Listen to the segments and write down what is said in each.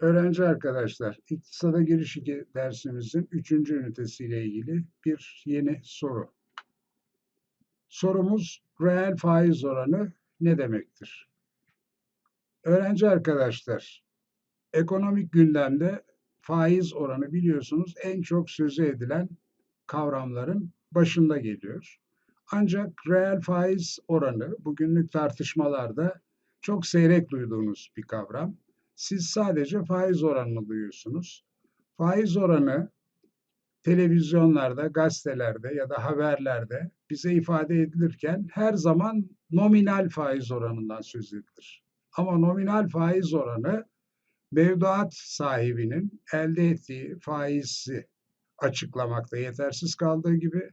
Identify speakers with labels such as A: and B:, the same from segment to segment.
A: Öğrenci arkadaşlar, İktisada Giriş 2 dersimizin 3. ünitesiyle ilgili bir yeni soru. Sorumuz reel faiz oranı ne demektir? Öğrenci arkadaşlar, ekonomik gündemde faiz oranı biliyorsunuz en çok sözü edilen kavramların başında geliyor. Ancak reel faiz oranı bugünlük tartışmalarda çok seyrek duyduğunuz bir kavram. Siz sadece faiz oranını duyuyorsunuz. Faiz oranı televizyonlarda, gazetelerde ya da haberlerde bize ifade edilirken her zaman nominal faiz oranından söz edilir. Ama nominal faiz oranı mevduat sahibinin elde ettiği faizi açıklamakta yetersiz kaldığı gibi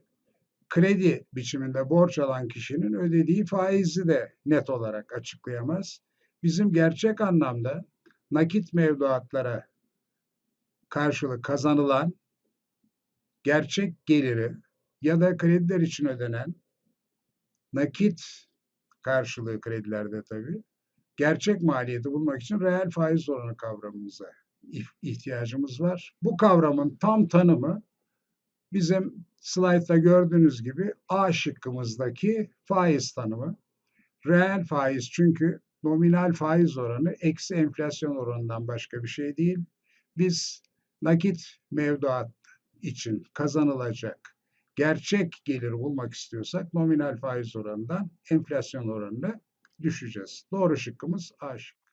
A: kredi biçiminde borç alan kişinin ödediği faizi de net olarak açıklayamaz. Bizim gerçek anlamda nakit mevduatlara karşılık kazanılan gerçek geliri ya da krediler için ödenen nakit karşılığı kredilerde tabii gerçek maliyeti bulmak için reel faiz oranı kavramımıza ihtiyacımız var. Bu kavramın tam tanımı bizim slaytta gördüğünüz gibi A şıkkımızdaki faiz tanımı. Reel faiz çünkü nominal faiz oranı eksi enflasyon oranından başka bir şey değil. Biz nakit mevduat için kazanılacak gerçek geliri bulmak istiyorsak nominal faiz oranından enflasyon oranına düşeceğiz. Doğru şıkkımız A şıkkı.